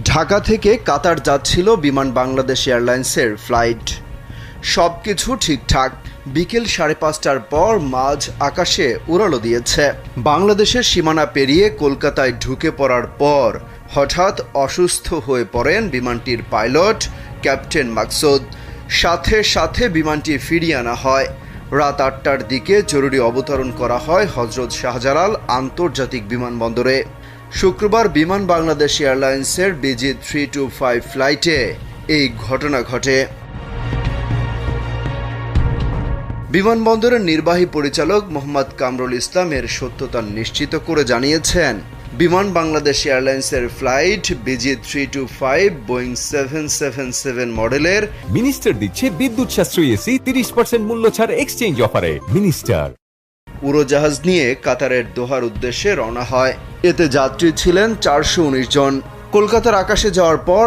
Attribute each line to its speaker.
Speaker 1: ঢাকা থেকে কাতার যাচ্ছিল বিমান বাংলাদেশ এয়ারলাইন্সের ফ্লাইট। সব কিছু ঠিকঠাক। বিকেল সাড়ে পাঁচটার পর মাঝ আকাশে উড়ালো দিয়েছে। বাংলাদেশের সীমানা পেরিয়ে কলকাতায় ঢুকে পড়ার পর হঠাৎ অসুস্থ হয়ে পড়েন বিমানটির পাইলট, ক্যাপ্টেন মাকসুদ। সাথে সাথে বিমানটি ফিরিয়ে আনা হয়। রাত আটটার দিকে জরুরি অবতরণ করা হয় হজরত শাহজালাল আন্তর্জাতিক বিমানবন্দরে। শুক্রবার বিমান বাংলাদেশ এয়ারলাইন্সের বিজি থ্রি টু ফাইভ ফ্লাইটে এই ঘটনা ঘটে। বিমানবন্দরের নির্বাহী পরিচালক মোহাম্মদ কামরুল ইসলামের সত্যতা নিশ্চিত করে জানিয়েছেন, বিমান বাংলাদেশ এয়ারলাইন্সের flight BG three two five Boeing seven seven seven মডেলের
Speaker 2: মিনিস্টার দিচ্ছে বিদ্যুৎ সাশ্রয়ী এসি তিরিশ পার্সেন্ট মূল্য ছাড় এক্সচেঞ্জ অফারে। মিনিস্টার
Speaker 1: উড়োজাহাজ নিয়ে কাতারের দোহার উদ্দেশ্যে রওনা হয়। এতে যাত্রী ছিলেন চারশো উনিশ জন। কলকাতার আকাশে যাওয়ার পর